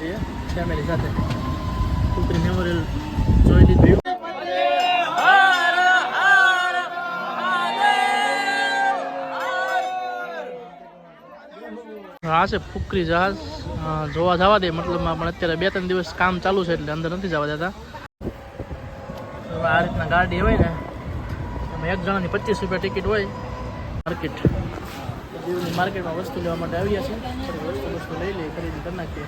છીએ ફેમિલી સાથે. કુકરી મેમોરિયલ જોઈ લીધું. હા, છે, ફુકરી જહાજ. જોવા જવા દે મતલબમાં પણ અત્યારે બે ત્રણ દિવસ કામ ચાલુ છે એટલે અંદર નથી જવા દેતા. આ રીતના ગાડી હોય ને, એમાં એક જણાની પચીસ રૂપિયા ટિકિટ હોય. માર્કેટ દીવની માર્કેટમાં વસ્તુ લેવા માટે આવ્યા છે. વસ્તુ વસ્તુ લઈ લઈ ખરીદી કરી નાખીએ.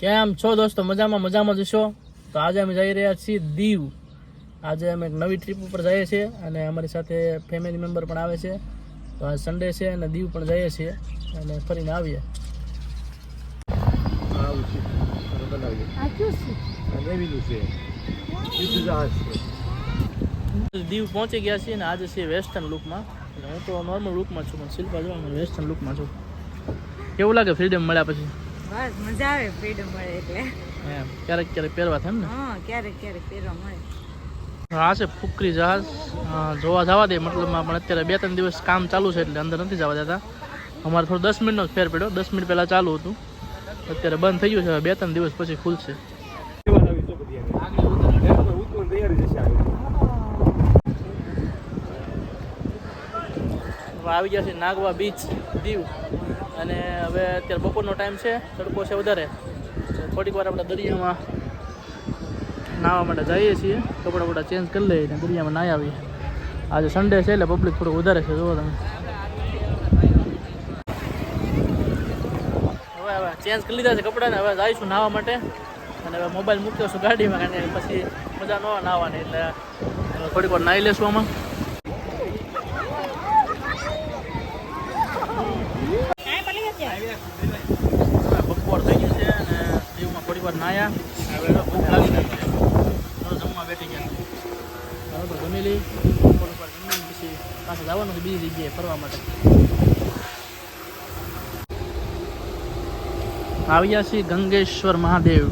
કેમ છો દોસ્તો? મજામાં મજામાં જશો તો આજે અમે જઈ રહ્યા છીએ દીવ. આજે અમે એક નવી ટ્રીપ ઉપર જઈએ છીએ અને અમારી સાથે ફેમિલી મેમ્બર પણ આવે છે. તો આ સન્ડે છે અને દીવ પણ જઈએ છીએ અને ફરીને આવીએ. દીવ પહોંચી ગયા છીએ અને આજે છે વેસ્ટર્ન લુકમાં એટલે હું તો નોર્મલ લુકમાં છું પણ શિલ્પા જોવા હું વેસ્ટર્ન લુકમાં છું. કેવું લાગે ફ્રીડમ મળ્યા પછી? બસ મજા આવે ફ્રીડમ મળે એટલે. એમ ક્યારેક ક્યારેક પહેરવા થાય ને? હા ક્યારેક ક્યારેક પહેરવા મળે. હા છે ફુકરી જહાજ. જોવા જવા દે મતલબમાં પણ અત્યારે બે ત્રણ દિવસ કામ ચાલુ છે એટલે અંદર નથી જવા દેતા. અમારે થોડું દસ મિનિટનો જ ફેર પડ્યો. દસ મિનિટ પહેલાં ચાલુ હતું. અત્યારે બંધ થઈ ગયું છે બે ત્રણ દિવસ પછી ખુલશે. આવી ગયા છે નાગવા બીચ દીવ. અને હવે અત્યારે બપોરનો ટાઈમ છે, તડકો છે વધારે. થોડીક વાર આપણે દરિયામાં નાહવા માટે જઈએ છીએ. કપડાં બપડા ચેન્જ કરી લઈએ દરિયામાં નાહી આવીએ. આજે સન્ડે છે એટલે પબ્લિક થોડું વધારે છે જુઓ તમે હવે હવે ચેન્જ કરી લીધા છે કપડાને. હવે જઈશું નાહવા માટે. અને હવે મોબાઈલ મૂક્યો છું ગાડીમાં કારણ પછી મજા ન નાહવાની એટલે થોડીક વાર નાહી લેશું આમાં. બપોર થઈ ગયું છે અને દીવમાં થોડી વાર નાહ્યા. હવે જમવા બેઠી ગયા. બરાબર, જમી લઈ. થોડીક વાર જમીને પછી પાછા જવાનું બીજી જગ્યાએ ફરવા માટે. આવી ગયા છીએ ગંગેશ્વર મહાદેવ.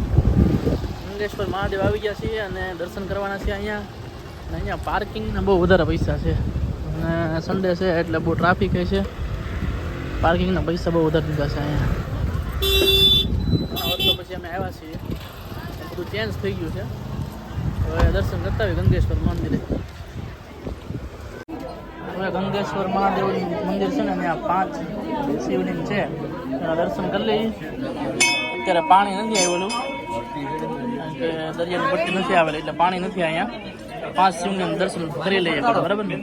ગંગેશ્વર મહાદેવ આવી ગયા છીએ અને દર્શન કરવાના છે અહીંયા. અને અહીંયા પાર્કિંગના બહુ વધારે પૈસા છે. અને સન્ડે છે એટલે બહુ ટ્રાફિક છે. પાર્કિંગના પૈસા બહુ વધારે દીધા છે અહીંયા. વર્ષો પછી અમે આવ્યા છીએ. બધું ચેન્જ થઈ ગયું છે. હવે દર્શન કરતા હોય ગંગેશ્વર મંદિરે. હવે ગંગેશ્વર મહાદેવ મંદિર છે ને, અહીંયા પાંચ શિવલિંગ છે. દર્શન કરી લઈએ. અત્યારે પાણી નથી આવેલું. કે દરિયાની પટ્ટી નથી આવેલી, એટલે પાણી નથી અહીંયા. પાંચ શિવલિંગ દર્શન કરી લઈએ બરાબર ને?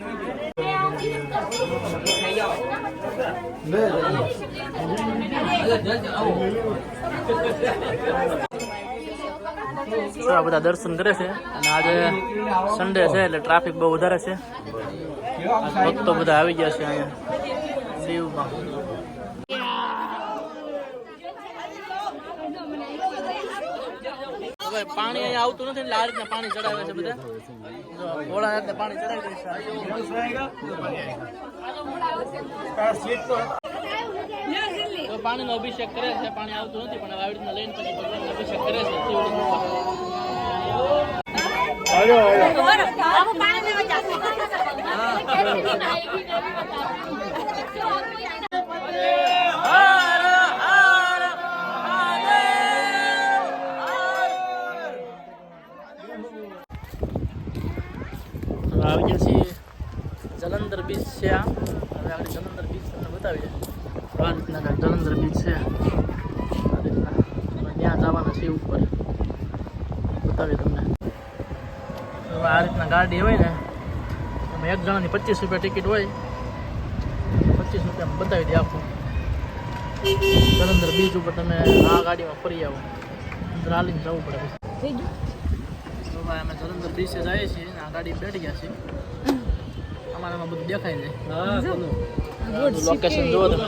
આ બધા દર્શન કરે છે, અને આજે સન્ડે છે, એટલે ટ્રાફિક બહુ વધારે છે. ભક્તો બધા આવી ગયા છે અહીંયા. દીવમાં પાણી અહીંયા આવતું નથી ને આ રીતના પાણી ચડાવે છે બધા. ઘોડા જાતને પાણી ચડાવી દે પાણીનો અભિષેક કરે છે પાણી આવતું નથી પણ આવી રીતના લઈને પછી ભગવાનનો અભિષેક કરે છે શિવલિંગમાં. બીચ છે. આ હવે આગળ જલંધર બીચ તમને બતાવીએ. આ રીતના કાંઈક જલંધર બીચ છે. આ રીતના. હવે ત્યાં જવાના છે ઉપર. બતાવીએ તમને. હવે આ રીતના ગાડી હોય ને એમાં એક જણાની પચીસ રૂપિયા ટિકિટ હોય. પચીસ રૂપિયા બતાવી દે આખું. જલંધર બીચ ઉપર તમે આ ગાડીમાં ફરી આવો. હાલીને જવું પડે. ભાઈ અમે જલંધર બીચે જઈએ છીએ આ ગાડી બેઠી ગયા છીએ. અમારે આમાં બધું. દેખાય છે લોકેશન જુઓ તમે.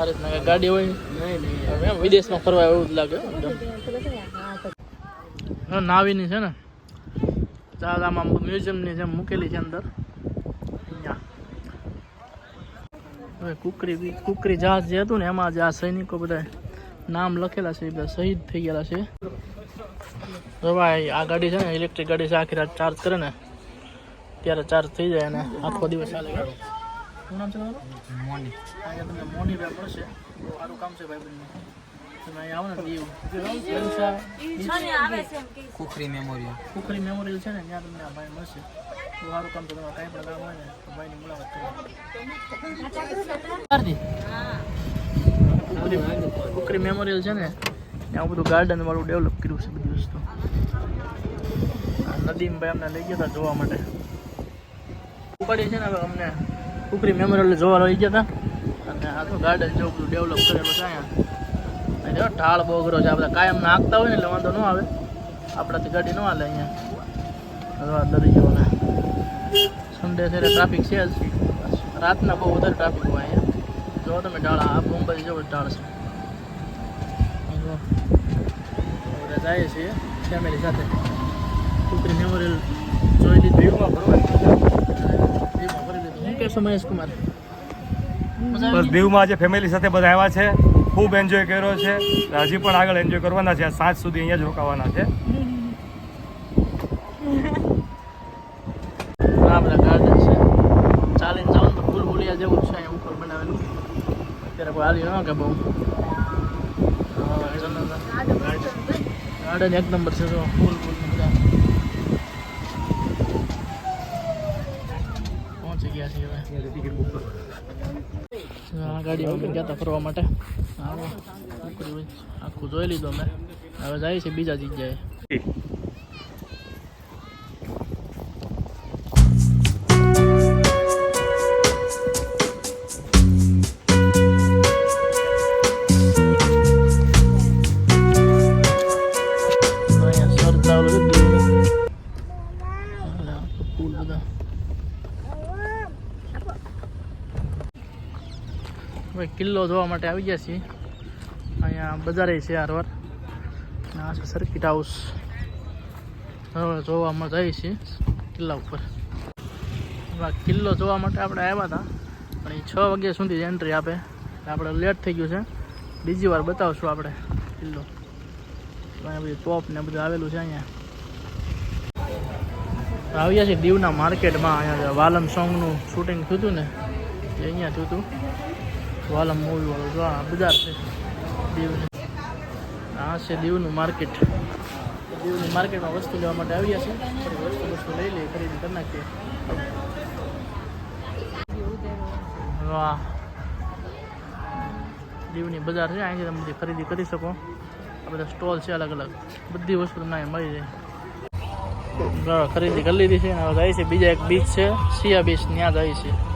આ રીતના ગાડી હોય? હવે એમ વિદેશમાં ફરવા એવું જ લાગે હા, નાવીની છે ને. ચાલ મ્યુઝિયમની જેમ મૂકેલી છે અંદર. અહીંયા. હવે કુકરી બી- કુકરી જહાજ જે હતું ને એમાં જે આ સૈનિકો બધા નામ લખેલા છે એ બધા શહીદ થઈ ગયેલા છે. હવે ભાઈ આ ગાડી છે ને ઇલેક્ટ્રિક ગાડી છે આખી રાત ચાર્જ કરે ને. ત્યારે ચાર્જ થઈ જાય અને આખો દિવસ ચાલે. શું નામ છે તમારું? મોની. અહીંયા તમને મોની ભાઈ મળશે. બહુ સારું કામ છે ભાઈ બંને તમે અહીંયા આવો ને દીવ કુખરી મેમોરિયલ કુખરી મેમોરિયલ છે ને ત્યાં તમને આ ભાઈ મળશે. સારું કામ છે તમારે કાંઈ પણ કામ હોય ને તો ભાઈની મુલાકાત કરો કુખરી મેમોરિયલ છે ને ત્યાં બધું ગાર્ડન વાળું ડેવલપ કર્યું છે બધી વસ્તુ. આ નદીમાં ભાઈ અમને લઈ ગયા હતા જોવા માટે. ઉપાડી છે ને હવે અમને કુકરી મેમોરિયલ જોવા લઈ ગયા હતા અને આ તો ગાર્ડન જેવું બધું ડેવલપ કરેલું છે અહીંયા. ઢાળ બહુ અઘરો છે આપણે કાયમ નાખતા હોય ને એટલે વાંધો ન આવે. આપણાથી ગાડી ન હાલે અહીંયા. હવે દરી દરિયો ને સન્ડે છે ટ્રાફિક છે જ. રાતના બહુ વધારે ટ્રાફિક હોય અહીંયા. જો તમે ઢાળ, આ મુંબઈ જેવો ઢાળ છે. જઈએ છીએ ફેમિલી સાથે. કુકરી મેમોરિયલ જોઈ લીધું દીવમાં ફરવા મહેશ કુમાર બસ દીવમાં આજે ફેમિલી સાથે બધા આવ્યા છે. ખૂબ એન્જોય કર્યો છે. હજી પણ આગળ એન્જોય કરવાના છે. આ સાંજ સુધી અહીંયા જ રોકાવાના છે. આ બધા ગાર્ડન છે. ચાલીને જાવ તો ફૂલ ભૂલિયા જેવું છે અહીંયા ઉપર બનાવેલું. અત્યારે કોઈ હાલી ન કે બહુ. ગાર્ડન એક નંબર છે જો. ફૂલ ફૂલ ને બધા પહોંચી ગયા આ ગાડીમાં અમે ગયા હતા ફરવા માટે. આખું જોઈ લીધું અમે. હવે જાય છે બીજા જગ્યાએ. હવે કિલ્લો જોવા માટે આવી ગયા છીએ. અહીંયા બજારે છે હારવાર. આ છે સર્કિટ હાઉસ હવે જોવામાં જઈએ છીએ કિલ્લા ઉપર. કિલ્લો જોવા માટે આપણે આવ્યા હતા. પણ એ છ વાગ્યા સુધી એન્ટ્રી આપે. આપણે લેટ થઈ ગયું છે. બીજી વાર બતાવશું આપણે કિલ્લો. અહીંયા બધી ટોપ ને બધું આવેલું છે અહીંયા. આવ્યા છીએ દીવના માર્કેટમાં અહીંયા વાલમ સોંગનું શૂટિંગ થયું હતું ને, એ અહીંયા થયું હતું. વાલમ મૂવી વાળું જો આ બજાર છે. દીવનું. આ છે દીવનું માર્કેટ દીવની માર્કેટમાં વસ્તુ લેવા માટે આવ્યા છે. વસ્તુ વસ્તુ લઈ લઈએ, ખરીદી કરી નાખીએ. વાહ. દીવની બજાર છે, અહીંથી તમે બધી ખરીદી કરી શકો. આ બધા સ્ટોલ છે અલગ અલગ. બધી વસ્તુ તમને અહીંયા મળી જાય. ખરીદી કરી લીધી છે જાય છે બીજા એક બીચ છે સિયા બીચ ત્યાં જાય છે.